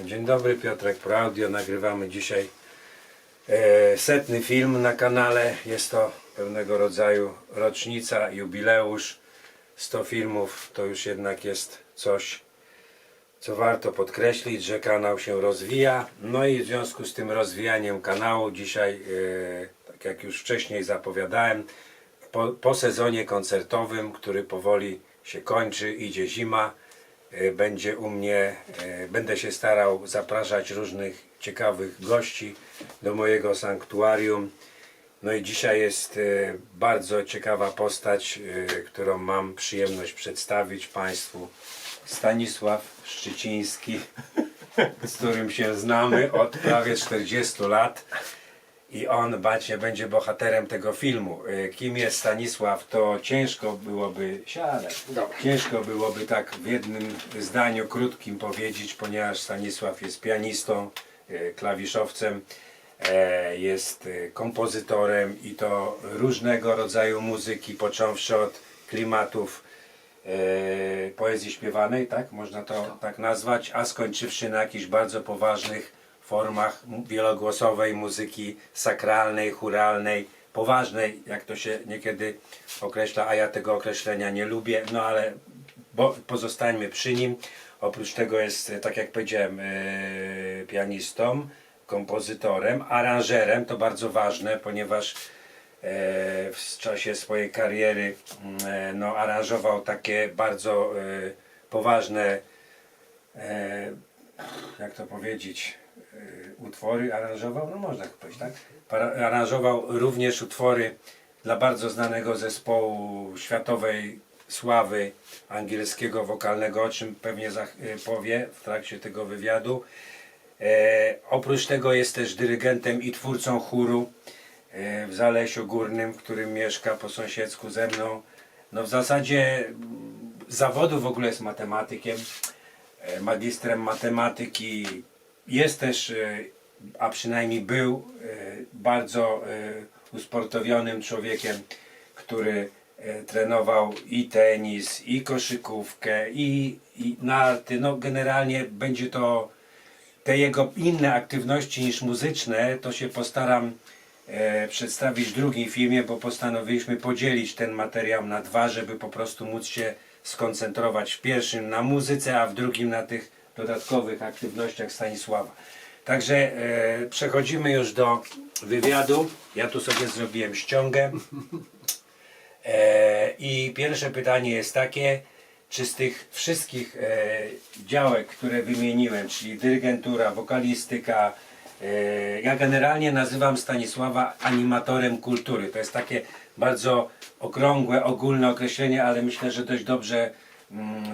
Dzień dobry, Piotrek Pro Audio. Nagrywamy dzisiaj e, setny film na kanale. Jest to pewnego rodzaju rocznica, jubileusz. 100 filmów to już jednak jest coś, co warto podkreślić, że kanał się rozwija. No i w związku z tym rozwijaniem kanału dzisiaj, e, tak jak już wcześniej zapowiadałem, po, po sezonie koncertowym, który powoli się kończy, idzie zima, będzie u mnie, e, będę się starał zapraszać różnych ciekawych gości do mojego sanktuarium. No i dzisiaj jest e, bardzo ciekawa postać, e, którą mam przyjemność przedstawić Państwu. Stanisław Szczyciński, z którym się znamy od prawie 40 lat. I on właśnie będzie bohaterem tego filmu. E, Kim jest Stanisław, to ciężko byłoby. Dobra. Ciężko byłoby tak w jednym zdaniu krótkim powiedzieć, ponieważ Stanisław jest pianistą, e, klawiszowcem, e, jest kompozytorem i to różnego rodzaju muzyki, począwszy od klimatów poezji śpiewanej, tak? Można to tak nazwać, a skończywszy na jakichś bardzo poważnych formach wielogłosowej muzyki sakralnej, churalnej, poważnej, jak to się niekiedy określa, a ja tego określenia nie lubię, no ale bo, pozostańmy przy nim. Oprócz tego jest, e, tak jak powiedziałem, e, pianistą, kompozytorem, aranżerem, to bardzo ważne, ponieważ e, w czasie swojej kariery mm, no, aranżował takie bardzo poważne, jak to powiedzieć, utwory aranżował, no można powiedzieć, tak? Aranżował również utwory dla bardzo znanego zespołu światowej sławy angielskiego wokalnego, o czym pewnie e, powie w trakcie tego wywiadu. E, oprócz tego jest też dyrygentem i twórcą chóru e, w Zalesiu Górnym, w którym mieszka po sąsiedzku ze mną. No w zasadzie zawodu w ogóle jest matematykiem, e, magistrem matematyki. Jest też, e, a przynajmniej był e, bardzo e, usportowionym człowiekiem, który trenował i tenis, i koszykówkę, i, i narty. No generalnie będzie to te jego inne aktywności niż muzyczne, to się postaram e, przedstawić w drugim filmie, bo postanowiliśmy podzielić ten materiał na dwa, żeby po prostu móc się skoncentrować w pierwszym na muzyce, a w drugim na tych dodatkowych aktywnościach Stanisława. Także e, przechodzimy już do wywiadu. Ja tu sobie zrobiłem ściągę. E, I pierwsze pytanie jest takie, czy z tych wszystkich e, działek, które wymieniłem, czyli dyrygentura, wokalistyka, e, ja generalnie nazywam Stanisława animatorem kultury. To jest takie bardzo okrągłe, ogólne określenie, ale myślę, że dość dobrze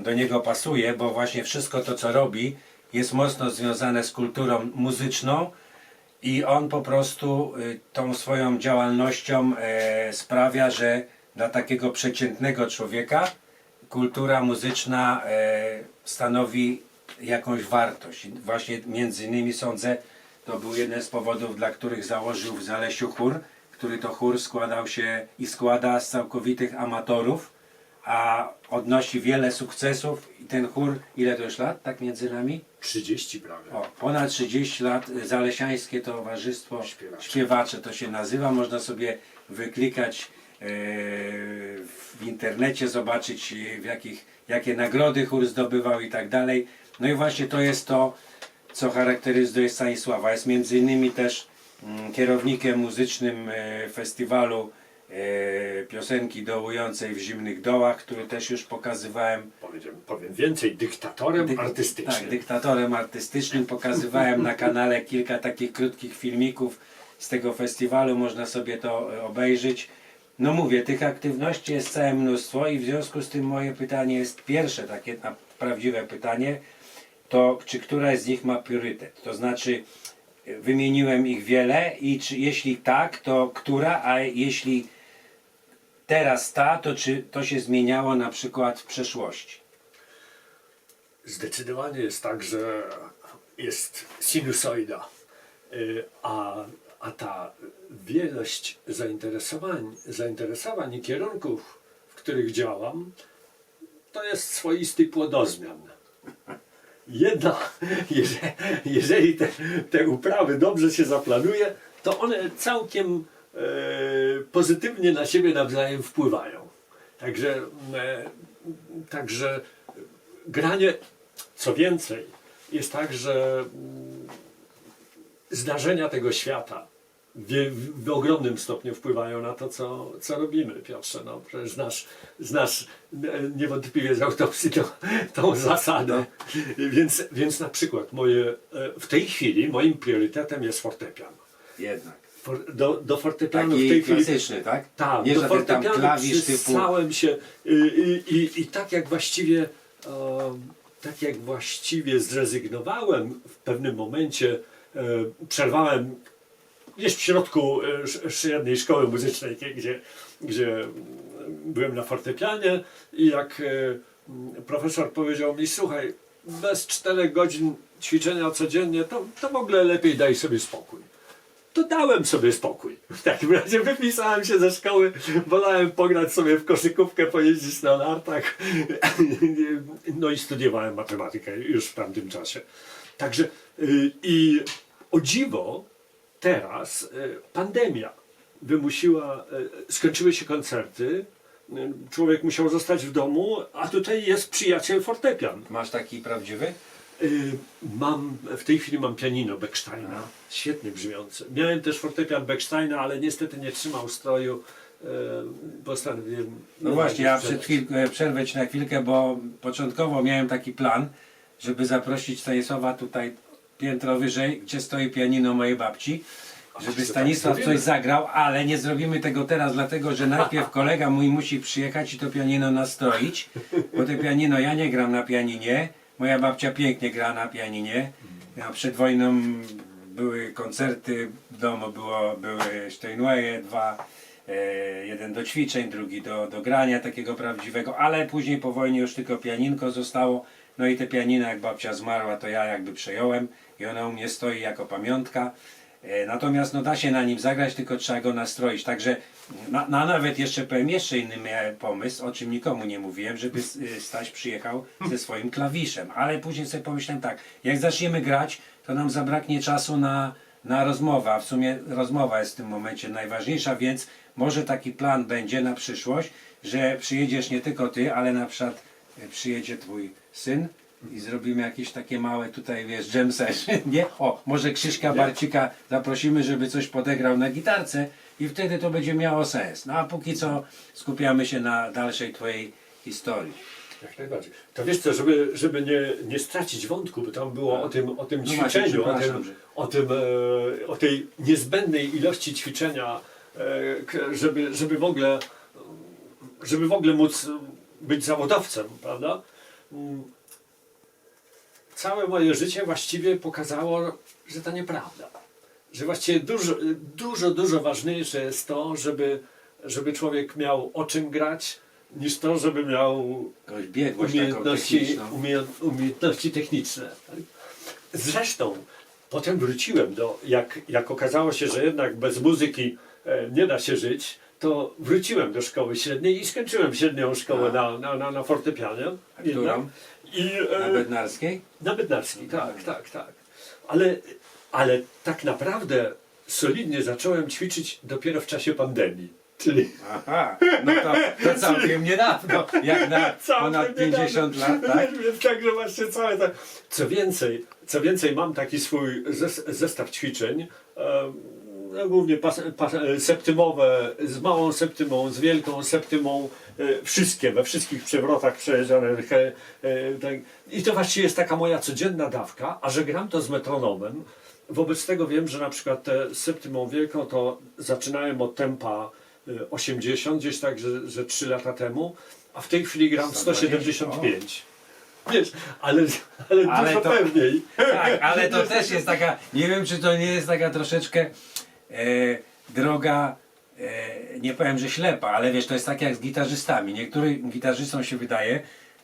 do niego pasuje, bo właśnie wszystko to, co robi, jest mocno związane z kulturą muzyczną, i on po prostu y, tą swoją działalnością e, sprawia, że dla takiego przeciętnego człowieka kultura muzyczna e, stanowi jakąś wartość. Właśnie między innymi sądzę, to był jeden z powodów, dla których założył w Zalesiu chór, który to chór składał się i składa z całkowitych amatorów, a odnosi wiele sukcesów i ten chór, ile to już lat, tak między nami? 30 prawie. O, ponad 30 lat Zalesiańskie Towarzystwo Śpiewacze. Śpiewacze to się nazywa. Można sobie wyklikać e, w internecie, zobaczyć w jakich, jakie nagrody chór zdobywał i tak dalej. No i właśnie to jest to, co charakteryzuje Stanisława. Jest między innymi też mm, kierownikiem muzycznym e, festiwalu piosenki dołującej w Zimnych Dołach, który też już pokazywałem Powiem, powiem więcej, dyktatorem Dyk- artystycznym. Tak, dyktatorem artystycznym. Pokazywałem na kanale kilka takich krótkich filmików z tego festiwalu. Można sobie to e, obejrzeć. No mówię, tych aktywności jest całe mnóstwo i w związku z tym moje pytanie jest pierwsze takie prawdziwe pytanie. To czy któraś z nich ma priorytet? To znaczy e, wymieniłem ich wiele i czy jeśli tak, to która, a jeśli teraz ta, to czy to się zmieniało na przykład w przeszłości? Zdecydowanie jest tak, że jest sinusoida, Y, a, a ta wielość zainteresowań, zainteresowań i kierunków, w których działam, to jest swoisty płodozmian. jedna, jeżeli, jeżeli te, te uprawy dobrze się zaplanuje, to one całkiem pozytywnie na siebie nawzajem wpływają. Także, e, także granie, co więcej, jest tak, że mm, zdarzenia tego świata w, w, w ogromnym stopniu wpływają na to, co, co robimy, Piotrze. No, przecież znasz, znasz e, niewątpliwie z autopsji tą, tą zasadę. Więc, więc na przykład moje, e, w tej chwili moim priorytetem jest fortepian. Jednak. For, do, do fortepianu w tej Taki chwili klasyczny, tak? tak, Nie do żaden tam fortepianu klawisz typu... przystałem się i, i, i, i tak jak właściwie e, tak jak właściwie zrezygnowałem w pewnym momencie, e, przerwałem gdzieś w środku e, jednej szkoły muzycznej, gdzie, gdzie byłem na fortepianie i jak e, profesor powiedział mi, słuchaj, bez czterech godzin ćwiczenia codziennie, to, to w ogóle lepiej daj sobie spokój to dałem sobie spokój. W takim razie wypisałem się ze szkoły, wolałem pograć sobie w koszykówkę, pojeździć na nartach, no i studiowałem matematykę już w tamtym czasie. Także y, i o dziwo teraz y, pandemia wymusiła, y, skończyły się koncerty, człowiek musiał zostać w domu, a tutaj jest przyjaciel fortepian. Masz taki prawdziwy? Y, Mam, w tej chwili mam pianino Becksteina, świetnie brzmiące. Miałem też fortepian Becksteina, ale niestety nie trzymał stroju. y, Postanowiłem. No nie właśnie, ja przed chwilkę, przerwę Ci na chwilkę, bo początkowo miałem taki plan, żeby zaprosić Stanisława tutaj piętro wyżej, gdzie stoi pianino mojej babci, żeby Stanisław coś zagrał, ale nie zrobimy tego teraz, dlatego że najpierw kolega mój musi przyjechać i to pianino nastroić, bo to pianino, ja nie gram na pianinie, moja babcia pięknie gra na pianinie, a przed wojną były koncerty, w domu było, były Steinwaye, dwa, e, jeden do ćwiczeń, drugi do, do grania takiego prawdziwego, ale później po wojnie już tylko pianinko zostało, no i te pianino jak babcia zmarła, to ja jakby przejąłem i ona u mnie stoi jako pamiątka. E, Natomiast no da się na nim zagrać, tylko trzeba go nastroić. Także na, na nawet jeszcze powiem, jeszcze inny pomysł, o czym nikomu nie mówiłem, żeby y, Staś przyjechał ze swoim klawiszem. Ale później sobie pomyślałem tak, jak zaczniemy grać, to nam zabraknie czasu na, na rozmowę, a w sumie rozmowa jest w tym momencie najważniejsza, więc może taki plan będzie na przyszłość, że przyjedziesz nie tylko ty, ale na przykład y, przyjedzie twój syn i zrobimy jakieś takie małe tutaj, wiesz, jam session, nie? O, może Krzyśka Barcika zaprosimy, żeby coś podegrał na gitarce i wtedy to będzie miało sens. No a póki co skupiamy się na dalszej twojej historii. Jak najbardziej. To wiesz co, żeby, żeby nie, nie stracić wątku, bo tam było o tym, o tym No właśnie, ćwiczeniu, o, przepraszam, tym, że- o, tym e, o tej niezbędnej ilości ćwiczenia, e, k- żeby, żeby w ogóle żeby w ogóle móc być zawodowcem, prawda? Mm. Całe moje życie właściwie pokazało, że to nieprawda. Że właściwie dużo, dużo, dużo ważniejsze jest to, żeby, żeby człowiek miał o czym grać, niż to, żeby miał umiejętności, umiejętności techniczne. Zresztą potem wróciłem do, jak, jak okazało się, że jednak bez muzyki e, nie da się żyć, to wróciłem do szkoły średniej i skończyłem średnią szkołę na, na, na, na fortepianie. A? I, e, Na Bednarskiej? na Bednarskiej, tak, tak, tak. Ale, ale tak naprawdę solidnie zacząłem ćwiczyć dopiero w czasie pandemii. Czyli Aha, no to, to całkiem niedawno, jak na ponad 50 lat, tak? Także właśnie całe. Co więcej, co więcej, mam taki swój zes- zestaw ćwiczeń. em, no, głównie pas, pas, e, septymowe, z małą septymą, z wielką septymą, e, wszystkie, we wszystkich przewrotach przejeżdżane. e, tak. I to właściwie jest taka moja codzienna dawka, a że gram to z metronomem, wobec tego wiem, że na przykład tę septymą wielką to zaczynałem od tempa e, 80, gdzieś tak, że, że 3 lata temu, a w tej chwili gram 175. Wiesz, ale, ale, Ale dużo to- pewniej. Tak, ale to też jest taka, nie wiem czy to nie jest taka troszeczkę droga, e, nie powiem, że ślepa, ale wiesz, to jest tak jak z gitarzystami. Niektórym gitarzystom się wydaje,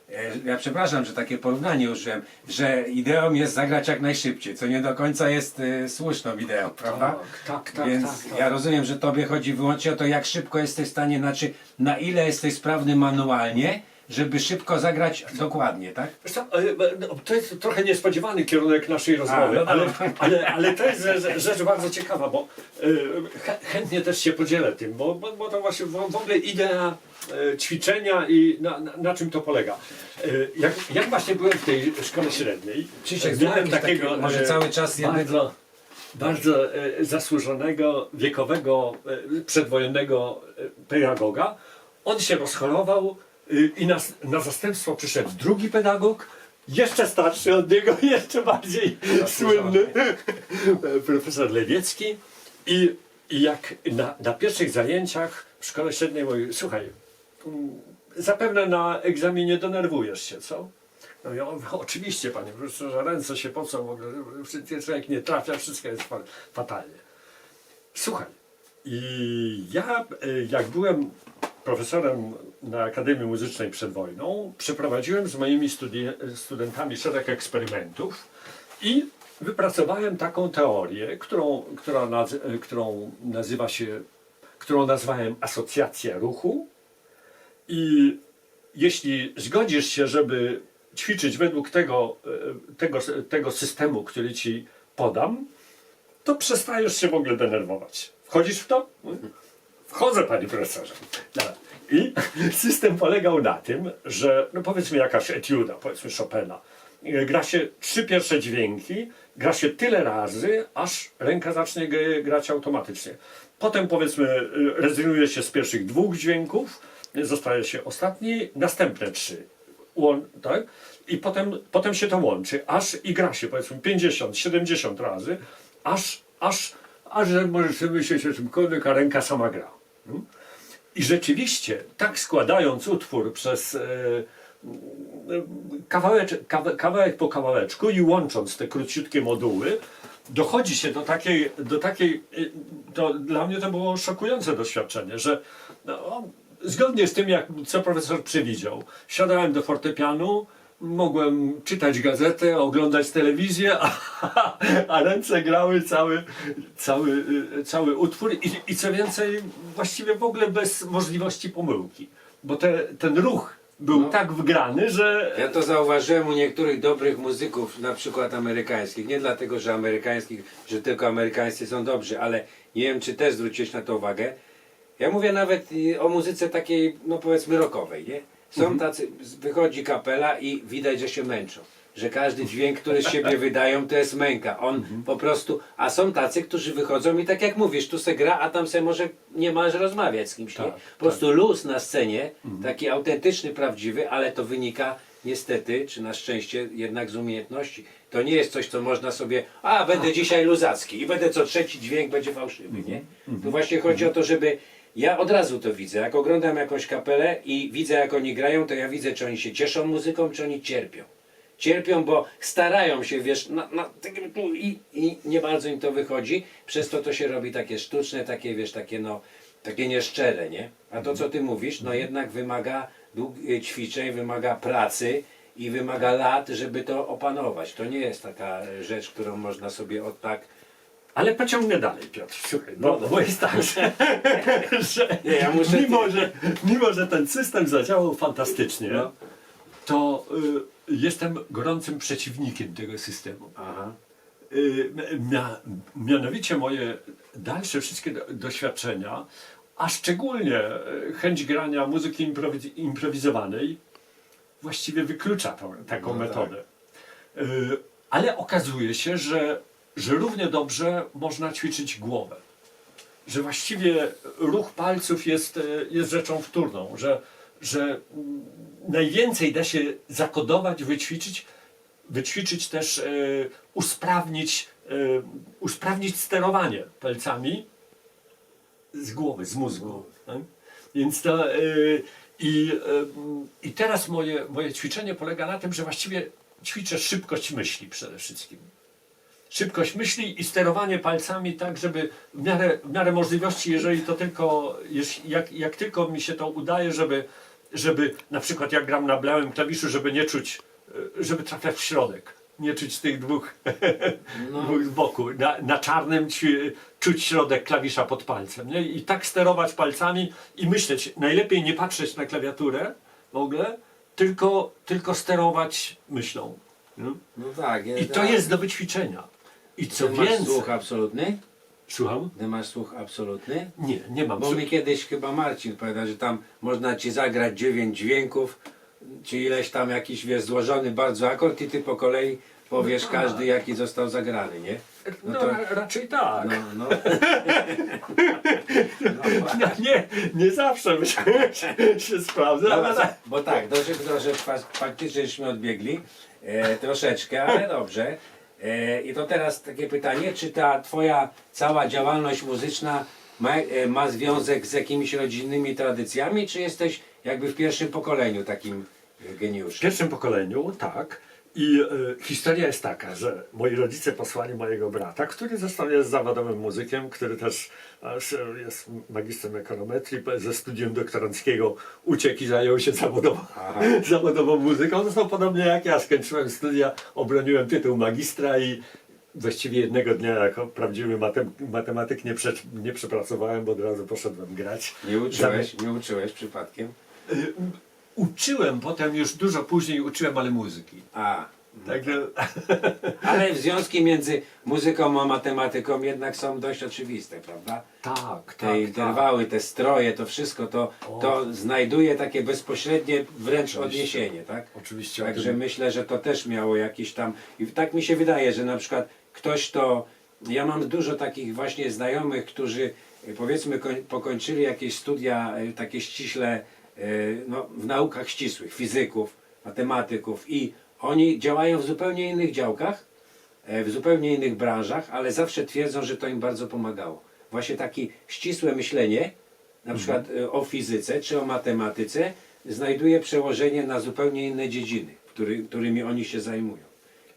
e, ja przepraszam, że takie porównanie użyłem, że ideą jest zagrać jak najszybciej, co nie do końca jest e, słuszną ideą, prawda? Tak, tak, tak, Więc tak, tak. ja rozumiem, że tobie chodzi wyłącznie o to, jak szybko jesteś w stanie, znaczy na ile jesteś sprawny manualnie, żeby szybko zagrać dokładnie, tak? Wiesz co, e, e, no, To jest trochę niespodziewany kierunek naszej rozmowy, no ale, ale, ale to jest rzecz, rzecz bardzo ciekawa, bo e, chę- chętnie też się podzielę tym, bo, bo, bo to właśnie w w ogóle idea e, ćwiczenia i na, na, na czym to polega. E, Jak, jak właśnie byłem w tej szkole średniej, Krzysiek, e, zróbmy takiego, może e, cały czas jednego- bardzo, bardzo e, zasłużonego, wiekowego, e, przedwojennego e, pedagoga. On się rozchorował i na, na zastępstwo przyszedł drugi pedagog, jeszcze starszy od niego, jeszcze bardziej słynny, profesor Lewiecki. I, i jak na, na pierwszych zajęciach w szkole średniej mówił, słuchaj, zapewne na egzaminie denerwujesz się, co? No ja mówię, oczywiście panie profesorze, ręce się pocą, w ogóle, człowiek nie trafia, wszystko jest fa- fatalnie. Słuchaj, i ja e, jak byłem profesorem na Akademii Muzycznej przed wojną, przeprowadziłem z moimi studentami szereg eksperymentów i wypracowałem taką teorię, którą, która naz- którą nazywa się, którą nazwałem asocjacja ruchu. I jeśli zgodzisz się, żeby ćwiczyć według tego, e, tego, tego systemu, który ci podam, to przestajesz się w ogóle denerwować. Wchodzisz w to? Wchodzę, panie profesorze. I system polegał na tym, że no powiedzmy jakaś etiuda, powiedzmy Chopina, gra się trzy pierwsze dźwięki, gra się tyle razy, aż ręka zacznie grać automatycznie. Potem powiedzmy rezygnuje się z pierwszych dwóch dźwięków, zostaje się ostatni, następne trzy. Tak? I potem, potem się to łączy, aż i gra się powiedzmy 50, 70 razy, aż, aż, aż że możesz myśleć o czymkolwiek, a ręka sama gra. Mm? I rzeczywiście, tak składając utwór przez e, kawałeczek, kawa, kawałek po kawałeczku i łącząc te króciutkie moduły, dochodzi się do takiej, do takiej y, to dla mnie to było szokujące doświadczenie, że no, zgodnie z tym, jak co profesor przewidział, siadałem do fortepianu, mogłem czytać gazetę, oglądać telewizję, a, a ręce grały cały, cały, y, cały utwór i, i co więcej, właściwie w ogóle bez możliwości pomyłki, bo te, ten ruch był No. tak wgrany, że Ja to zauważyłem u niektórych dobrych muzyków, na przykład amerykańskich. Nie dlatego, że amerykańskich, że tylko amerykańscy są dobrzy, ale nie wiem, czy też zwróciłeś na to uwagę. Ja mówię nawet o muzyce takiej, no powiedzmy rockowej, nie? Są tacy, wychodzi kapela i widać, że się męczą. Że każdy dźwięk, który z siebie wydają, to jest męka. On po prostu, a są tacy, którzy wychodzą i tak jak mówisz, tu se gra, a tam se może nie masz rozmawiać z kimś, nie? Tak, Po prostu luz na scenie, taki autentyczny, prawdziwy, ale to wynika niestety, czy na szczęście, jednak z umiejętności. To nie jest coś, co można sobie, a będę dzisiaj luzacki i będę co trzeci dźwięk będzie fałszywy, nie? Tu właśnie chodzi o to, żeby ja od razu to widzę. Jak oglądam jakąś kapelę i widzę, jak oni grają, to ja widzę, czy oni się cieszą muzyką, czy oni cierpią. Cierpią, bo starają się, wiesz, na, na, tu i, i nie bardzo im to wychodzi. Przez to to się robi takie sztuczne, takie, wiesz, takie no, takie nieszczere, nie? A to, co ty mówisz, no jednak wymaga dług- ćwiczeń, wymaga pracy i wymaga lat, żeby to opanować. To nie jest taka rzecz, którą można sobie od tak... Ale pociągnę dalej, Piotr, słuchaj, bo, No bo jest tak, że, że Nie, ja muszę- mimo, że mimo, że ten system zadziałał fantastycznie, No. to y, jestem gorącym przeciwnikiem tego systemu. Aha. Y, mia, mianowicie moje dalsze wszystkie do, doświadczenia, a szczególnie y, chęć grania muzyki improwiz- improwizowanej, właściwie wyklucza tą, taką No tak. metodę. Y, ale okazuje się, że, że równie dobrze można ćwiczyć głowę. Że właściwie ruch palców jest, e, jest rzeczą wtórną, że, że najwięcej da się zakodować, wyćwiczyć, wyćwiczyć też, e, usprawnić, e, usprawnić sterowanie palcami z głowy, z mózgu. tak? Więc to, e, i, e, I teraz moje, moje ćwiczenie polega na tym, że właściwie ćwiczę szybkość myśli przede wszystkim. Szybkość myśli i sterowanie palcami tak, żeby w miarę, w miarę możliwości, jeżeli to tylko, jak, jak tylko mi się to udaje, żeby, żeby na przykład jak gram na białym klawiszu, żeby nie czuć, e, żeby trafiać w środek. Nie czuć tych dwóch, dwóch z boku. Na, na czarnym ci, czuć środek klawisza pod palcem. Nie? I tak sterować palcami i myśleć. Najlepiej nie patrzeć na klawiaturę w ogóle, tylko, tylko sterować myślą. nie? No tak. I to jest do wyćwiczenia. I co Ty masz więcej... słuch absolutny? Słucham? Ty masz słuch absolutny? Nie, nie mam. Bo mi kiedyś chyba Marcin powiedział, że tam można ci zagrać dziewięć dźwięków, czy ileś tam jakiś wiesz, złożony bardzo akord i ty po kolei powiesz tak. każdy jaki został zagrany, nie? No, No to- ra- raczej tak. No, no. Nie, nie, nie zawsze się, się sprawdza, No, ale... bo tak, rzeczy fa- faktycznie żeśmy odbiegli e, troszeczkę, ale dobrze. E, I to teraz takie pytanie, czy ta twoja cała działalność muzyczna ma, e, ma związek z jakimiś rodzinnymi tradycjami, czy jesteś jakby w pierwszym pokoleniu takim e, W geniuszem? pierwszym pokoleniu, tak. I e, historia jest taka, że moi rodzice posłali mojego brata, który zresztą jest zawodowym muzykiem, który też e, jest magistrem ekonometrii, ze studium doktoranckiego uciekł i zajął się zawodowo, Aha. zawodową muzyką. Zresztą podobnie jak ja, skończyłem studia, obroniłem tytuł magistra i właściwie jednego dnia jako prawdziwy matem, matematyk nie, prze, nie przepracowałem, bo od razu poszedłem grać. Nie uczyłeś, nie uczyłeś przypadkiem? Uczyłem potem, już dużo później uczyłem, ale muzyki. A, Także... ale związki między muzyką a matematyką jednak są dość oczywiste, prawda? Tak, te tak, interwały, te stroje, to wszystko to, to znajduje takie bezpośrednie wręcz odniesienie, tak? Oczywiście. o Także tym- myślę, że to też miało jakiś tam. I tak mi się wydaje, że na przykład ktoś to. Ja mam dużo takich właśnie znajomych, którzy powiedzmy koń, pokończyli jakieś studia e, takie ściśle no, w naukach ścisłych, fizyków, matematyków i oni działają w zupełnie innych działkach, e, w zupełnie innych branżach, ale zawsze twierdzą, że to im bardzo pomagało. Właśnie takie ścisłe myślenie, na przykład e, o fizyce czy o matematyce, znajduje przełożenie na zupełnie inne dziedziny, który, którymi oni się zajmują.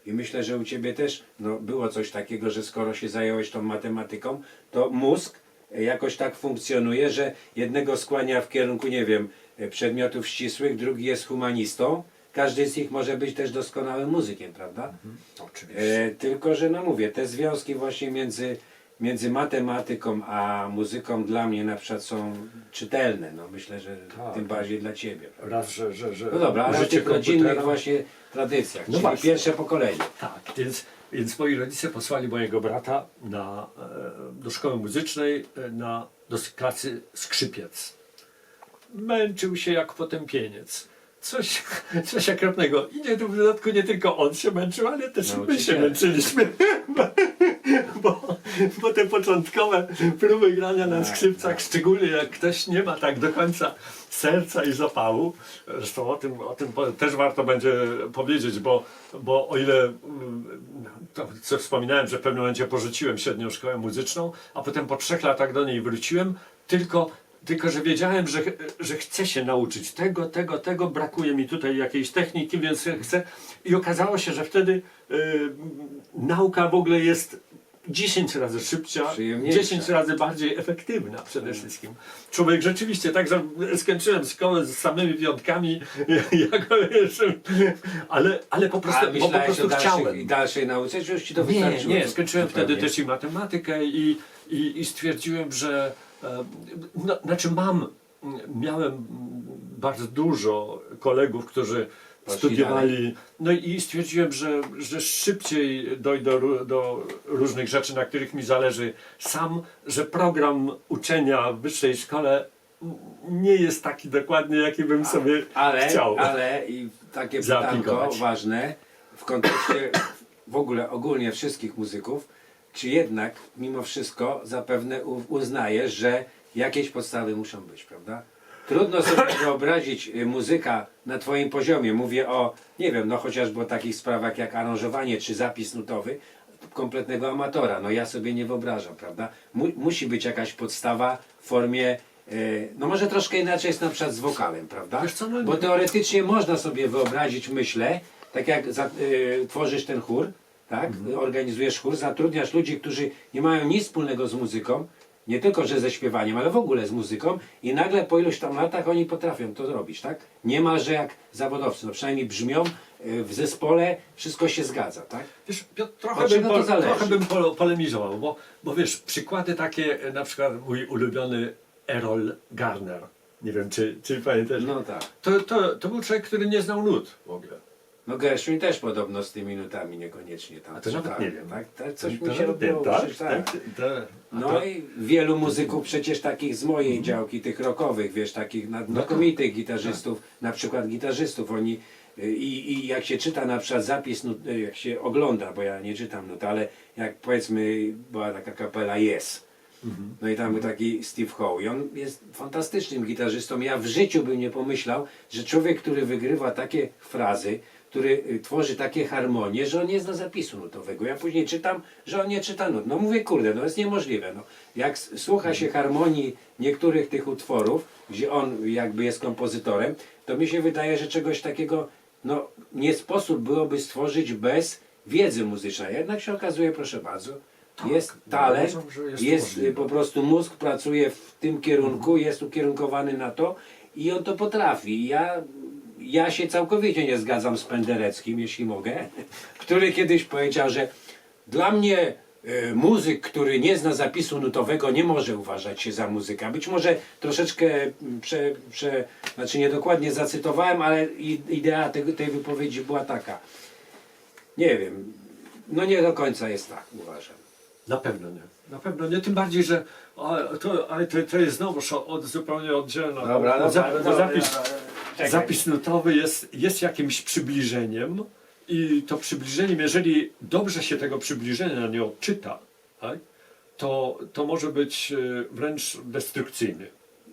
I myślę, że u Ciebie też no, było coś takiego, że skoro się zająłeś tą matematyką, to mózg e, jakoś tak funkcjonuje, że jednego skłania w kierunku, nie wiem, e, przedmiotów ścisłych, drugi jest humanistą. Każdy z nich może być też doskonałym muzykiem, prawda? Oczywiście. E, tylko, że no mówię, te związki właśnie między, między matematyką a muzyką dla mnie na przykład są czytelne. No myślę, że Tak. tym bardziej dla Ciebie. prawda? Raz, że, że, że No dobra, ale użycie tych rodzinnych właśnie tradycjach, No czyli właśnie. pierwsze pokolenie. Tak, więc, więc moi rodzice posłali mojego brata na, e, do szkoły muzycznej e, na, do klasy skrzypiec. Męczył się jak potępieniec. Coś, coś okropnego. I nie, w dodatku nie tylko on się męczył, ale też my się męczyliśmy. Bo, bo te początkowe próby grania na Tak, skrzypcach, tak. szczególnie jak ktoś nie ma tak do końca serca i zapału, zresztą o tym, o tym też warto będzie powiedzieć, bo, bo o ile mm, to, co wspominałem, że w pewnym momencie porzuciłem średnią szkołę muzyczną, a potem po trzech latach do niej wróciłem, tylko, tylko że wiedziałem, że, że chcę się nauczyć tego, tego, tego, brakuje mi tutaj jakiejś techniki, więc chcę. I okazało się, że wtedy y, nauka w ogóle jest 10 razy szybsza, Przyjemniejsza. 10 razy bardziej efektywna przede wszystkim. Człowiek rzeczywiście, także skończyłem szkołę z samymi piątkami, jako jeszcze, ale, ale po prostu, bo po prostu chciałem. i dalszej nauce, czy już Ci to Nie, wystarczyło? nie, skończyłem wtedy też i matematykę i, i, i stwierdziłem, że no, znaczy mam, miałem bardzo dużo kolegów, którzy studiowali, no i stwierdziłem, że, że szybciej dojdę do, do różnych rzeczy, na których mi zależy sam, że program uczenia w wyższej szkole nie jest taki dokładnie, jaki bym sobie ale, chciał. Ale i takie pytanko ważne w kontekście w ogóle ogólnie wszystkich muzyków, czy jednak mimo wszystko zapewne uznajesz, że jakieś podstawy muszą być, prawda? Trudno sobie wyobrazić y, muzyka na Twoim poziomie. Mówię o, nie wiem, no chociażby o takich sprawach jak aranżowanie czy zapis nutowy kompletnego amatora. No ja sobie nie wyobrażam, prawda? Mu, musi być jakaś podstawa w formie, y, no może troszkę inaczej jest na przykład z wokalem, prawda? No- Bo teoretycznie można sobie wyobrazić, myślę, tak jak za, y, tworzysz ten chór, tak? Mhm. Organizujesz chór, zatrudniasz ludzi, którzy nie mają nic wspólnego z muzyką, nie tylko, że ze śpiewaniem, ale w ogóle z muzyką i nagle po iluś tam latach oni potrafią to zrobić, tak? Niemalże jak zawodowcy, no przynajmniej brzmią y, w zespole, wszystko się zgadza, tak? Wiesz, Piotr, trochę, Od bym, czego to zależy? trochę bym pole- polemizował, bo, bo wiesz, przykłady takie, e, na przykład mój ulubiony Errol Garner, Nie wiem, czy, czy pamiętasz. No tak. To, to, to był człowiek, który nie znał nut w ogóle. No Gershwin też podobno z tymi nutami niekoniecznie tam. A to nawet nie wiem. Tak, tak coś To mi się robiło. tak, tak, tak. No to- i wielu muzyków przecież takich z mojej działki, tych rockowych, wiesz, takich No na- znakomitych gitarzystów, na przykład gitarzystów, oni y, i, i jak się czyta na przykład zapis, nut, y, jak się ogląda, bo ja nie czytam nut, ale jak powiedzmy była taka kapela Yes, Mhm. no i tam był taki Steve Howe i on jest fantastycznym gitarzystą. Ja w życiu bym nie pomyślał, że człowiek, który wygrywa takie frazy, który y, tworzy takie harmonie, że on nie zna zapisu nutowego. Ja później czytam, że on nie czyta nut. No mówię, kurde, no jest niemożliwe. No. Jak słucha się harmonii niektórych tych utworów, gdzie on jakby jest kompozytorem, to mi się wydaje, że czegoś takiego no, nie sposób byłoby stworzyć bez wiedzy muzycznej. Jednak się okazuje, proszę bardzo, jest talent, uważam, że jest jest, y, po prostu mózg pracuje w tym kierunku, jest ukierunkowany na to i on to potrafi. Ja, ja się całkowicie nie zgadzam z Pendereckim, jeśli mogę, który kiedyś powiedział, że dla mnie y, muzyk, który nie zna zapisu nutowego, nie może uważać się za muzyka. Być może troszeczkę mm, prze, prze, znaczy niedokładnie zacytowałem, ale idea tego, tej wypowiedzi była taka. Nie wiem, no nie do końca jest tak, uważam. Na pewno nie. Na pewno nie, tym bardziej, że a, to, ale to, to jest znowuż od, zupełnie oddzielna. bo za, bo zapis, Czekaj. zapis nutowy jest, jest jakimś przybliżeniem i to przybliżeniem, jeżeli dobrze się tego przybliżenia nie odczyta, tak, to, to może być e, wręcz destrukcyjny.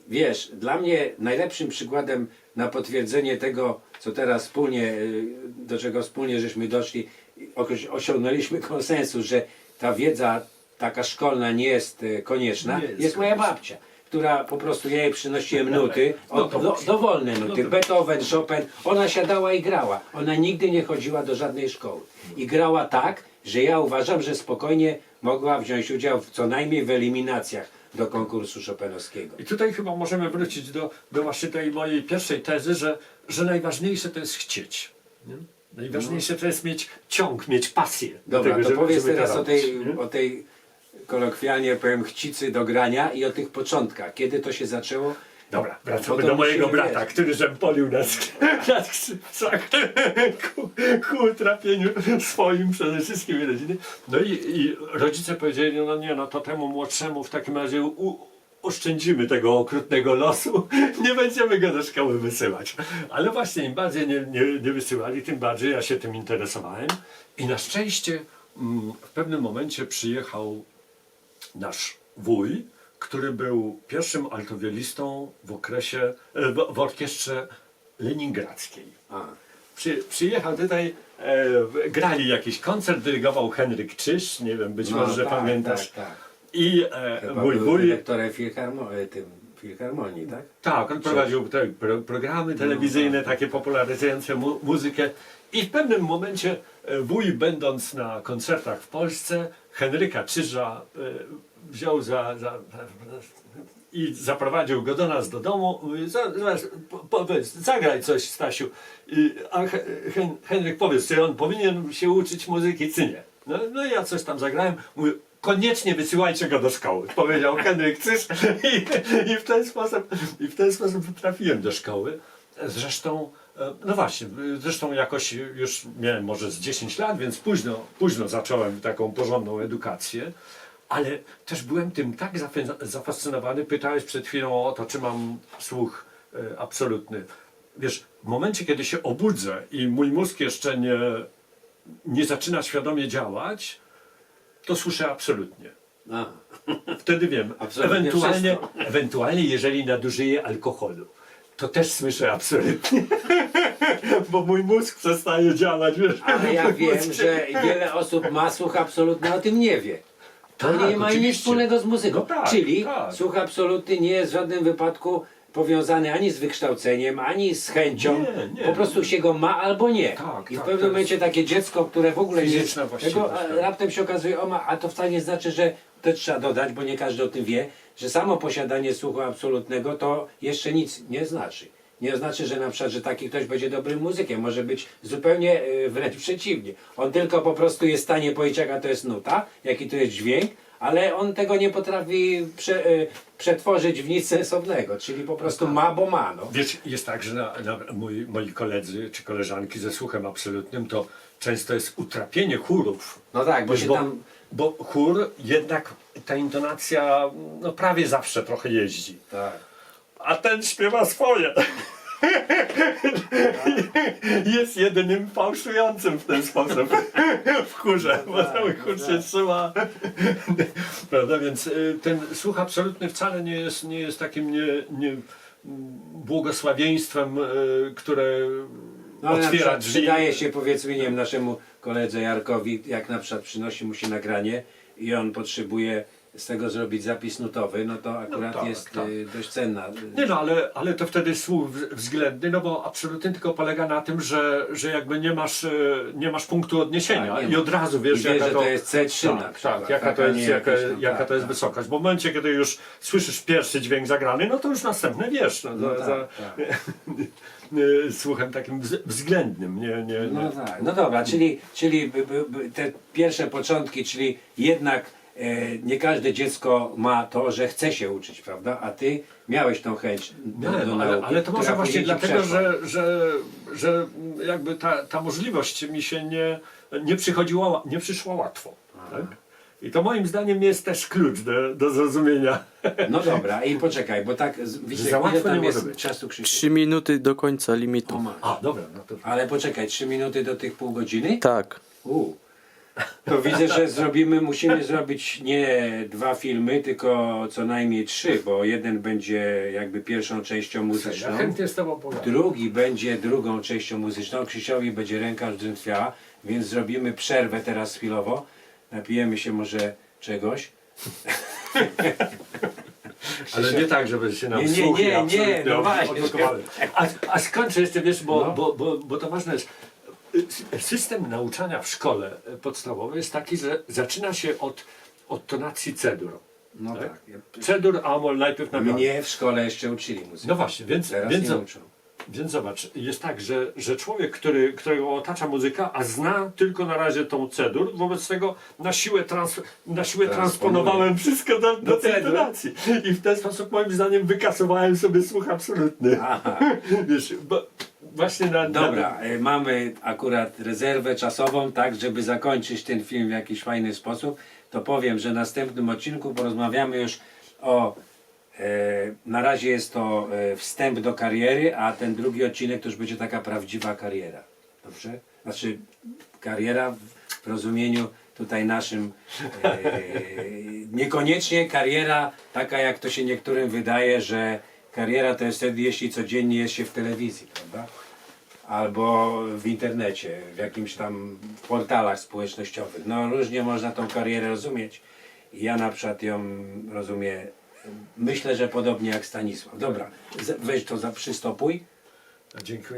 Wiesz, dla mnie najlepszym przykładem na potwierdzenie tego, co teraz wspólnie, y, do czego wspólnie żeśmy doszli, osi- osiągnęliśmy konsensus, że ta wiedza taka szkolna nie jest y, konieczna, Nie jest, jest moja babcia, która po prostu ja jej przynosiłem nuty, No do, właśnie. dowolne nuty, to- Beethoven, Chopin, ona siadała i grała. Ona nigdy nie chodziła do żadnej szkoły. I grała tak, że ja uważam, że spokojnie mogła wziąć udział w, co najmniej w eliminacjach do konkursu Chopinowskiego. I tutaj chyba możemy wrócić do, do właśnie tej mojej pierwszej tezy, że, że najważniejsze to jest chcieć. Nie? Najważniejsze to jest mieć ciąg, mieć pasję. do Dobra, tego, to żeby- powiedz żeby teraz o robić, tej, nie? o tej kolokwialnie powiem chcicy do grania i o tych początkach. Kiedy to się zaczęło? Dobra, Bo wracamy do mojego brata, który żempolił na, sk- na skrzypcach ku, ku utrapieniu swoim przede wszystkim i rodziny. No i, i rodzice powiedzieli, no nie, no to temu młodszemu w takim razie u, oszczędzimy tego okrutnego losu, nie będziemy go do szkoły wysyłać. Ale właśnie im bardziej nie, nie, nie wysyłali, tym bardziej ja się tym interesowałem. I na szczęście mm, w pewnym momencie przyjechał nasz wuj, który był pierwszym altowiolistą w okresie, e, w, w orkiestrze leningradzkiej. A, Przy, przyjechał tutaj, e, grali jakiś koncert, dyrygował Henryk Czyż, nie wiem, być no, może, że tak, pamiętasz. Tak, tak. I e, Chyba mój wuj, dyrektorem filharmo- e, tym, filharmonii, tak? tak, on prowadził te pro, programy telewizyjne, takie popularyzujące mu, muzykę. I w pewnym momencie e, wuj, będąc na koncertach w Polsce, Henryka Czyża wziął za, za, i zaprowadził go do nas do domu. Mówi, "Za- zaraz, po- powiedz, zagraj coś, Stasiu. I, a He- Hen, Henryk, powiedz, czy on powinien się uczyć muzyki, czy nie? No, no ja coś tam zagrałem. Mówi, koniecznie wysyłajcie go do szkoły, powiedział Henryk Czyż. I, i, w ten sposób, I w ten sposób trafiłem do szkoły. Zresztą, e, no właśnie, zresztą jakoś już miałem może z 10 lat, więc późno, późno zacząłem taką porządną edukację. Ale też byłem tym tak zafa- zafascynowany. Pytałeś przed chwilą o to, czy mam słuch e, absolutny. Wiesz, w momencie, kiedy się obudzę i mój mózg jeszcze nie, nie zaczyna świadomie działać, to słyszę absolutnie. A, Wtedy wiem, Absolutnie ewentualnie, wszystko. ewentualnie jeżeli nadużyję alkoholu, to też słyszę absolutnie. Bo mój mózg przestaje działać, wiesz. ale ja wiem, mózg- że wiele osób ma słuch absolutny, a o tym nie wie. To Tak, nie ma nic oczywiście. wspólnego z muzyką. No tak, Czyli tak. słuch absolutny nie jest w żadnym wypadku powiązany ani z wykształceniem, ani z chęcią. Nie, nie. po prostu się go ma albo nie. Tak, I w tak, pewnym to momencie takie dziecko, które w ogóle nie fizyczna tego, właściwość, a, tak. raptem się okazuje, o ma, a to wcale nie znaczy, że to trzeba dodać, bo nie każdy o tym wie, że samo posiadanie słuchu absolutnego to jeszcze nic nie znaczy. Nie oznacza, że na przykład, że taki ktoś będzie dobrym muzykiem. Może być zupełnie e, wręcz przeciwnie. On tylko po prostu jest w stanie powiedzieć, jaka to jest nuta, jaki to jest dźwięk, ale on tego nie potrafi prze, e, przetworzyć w nic sensownego. Czyli po prostu ma, bo ma. No. Wiesz, jest tak, że na, na, moi, moi koledzy czy koleżanki ze słuchem absolutnym to często jest utrapienie chórów. No tak, bo Wiesz, się bo, tam... bo chór jednak ta intonacja no prawie zawsze trochę jeździ. Tak. A ten śpiewa swoje. Jest jedynym fałszującym w ten sposób w chórze, bo tak, cały chór tak. się trzyma. Prawda, więc y, ten słuch absolutny wcale nie jest, nie jest takim nie, nie, mm, błogosławieństwem, y, które No, otwiera drzwi. przydaje się powiedzmy nie wiem, naszemu koledze Jarkowi, jak na przykład przynosi mu się nagranie i on potrzebuje z tego zrobić zapis nutowy, no to akurat tak, jest tak. y, dość cenna. Nie no, ale, ale to wtedy słuch względny, no bo absolutnie tylko polega na tym, że, że jakby nie masz, e, nie masz punktu odniesienia Tak, nie i ma. od razu wiesz, I wiesz, jaka że to jest C3 na tak, przykład, tak, jaka tak, to a jest, nie jaka, jakieś tam, jaka tak, to jest tak. wysokość. Bo w momencie, kiedy już słyszysz pierwszy dźwięk zagrany, no to już następny wiesz, no, No za, tak, za, tak. słuchem takim wz- względnym, nie, nie, nie. No tak, no dobra, czyli, czyli by, by, by te pierwsze początki, czyli jednak nie każde dziecko ma to, że chce się uczyć, prawda? A ty miałeś tą chęć do, Nie, do no, ale, nauki, ale to może właśnie dlatego, że, że, że jakby ta, ta możliwość mi się nie, nie przychodziła, nie przyszła łatwo. Tak? I to moim zdaniem jest też klucz do, do zrozumienia. No dobra, i poczekaj, bo tak, z- wiecie, Za łatwo tam nie jest może być. czasu? Trzy minuty do końca limitu. O. A, dobra, no to Ale poczekaj, trzy minuty do tych pół godziny? Tak. U. To widzę, że zrobimy, musimy zrobić nie dwa filmy, tylko co najmniej trzy, bo jeden będzie jakby pierwszą częścią ja muzyczną, chętnie z tobą pogadam. drugi będzie drugą częścią muzyczną, Krzysiowi będzie ręka drętwiała, więc zrobimy przerwę teraz chwilowo, napijemy się może czegoś. Ale nie tak, żeby się nam Nie, nie, nie, nie, absolutnie no właśnie. A, a skończę jeszcze, wiesz, bo, No. bo, bo, bo to ważne jest. Y, System nauczania w szkole podstawowej jest taki, że zaczyna się od, od tonacji cedur. No Tak? tak. Cedur, amol najpierw na Mnie w szkole jeszcze uczyli muzyki. No właśnie, więc, Teraz więc, nie uczą. więc zobacz, jest tak, że, że człowiek, który, którego otacza muzyka, a zna tylko na razie tą cedur, wobec tego na siłę, trans, na siłę Transponuje. transponowałem wszystko do, do Do tej cedur. tonacji. I w ten sposób moim zdaniem wykasowałem sobie słuch absolutny. Aha. Wiesz, bo właśnie na... Dobra, e, mamy akurat rezerwę czasową, tak, żeby zakończyć ten film w jakiś fajny sposób, to powiem, że w następnym odcinku porozmawiamy już o. E, na razie jest to e, wstęp do kariery, a ten drugi odcinek to już będzie taka prawdziwa kariera. Dobrze? Znaczy, kariera w, w rozumieniu tutaj naszym. E, niekoniecznie kariera taka, jak to się niektórym wydaje, że kariera to jest wtedy, jeśli codziennie jest się w telewizji, prawda? Albo w internecie, w jakimś tam portalach społecznościowych. No różnie można tą karierę rozumieć. Ja na przykład ją rozumiem, myślę, że podobnie jak Stanisław. Dobra, weź to za przystopuj. Dziękuję.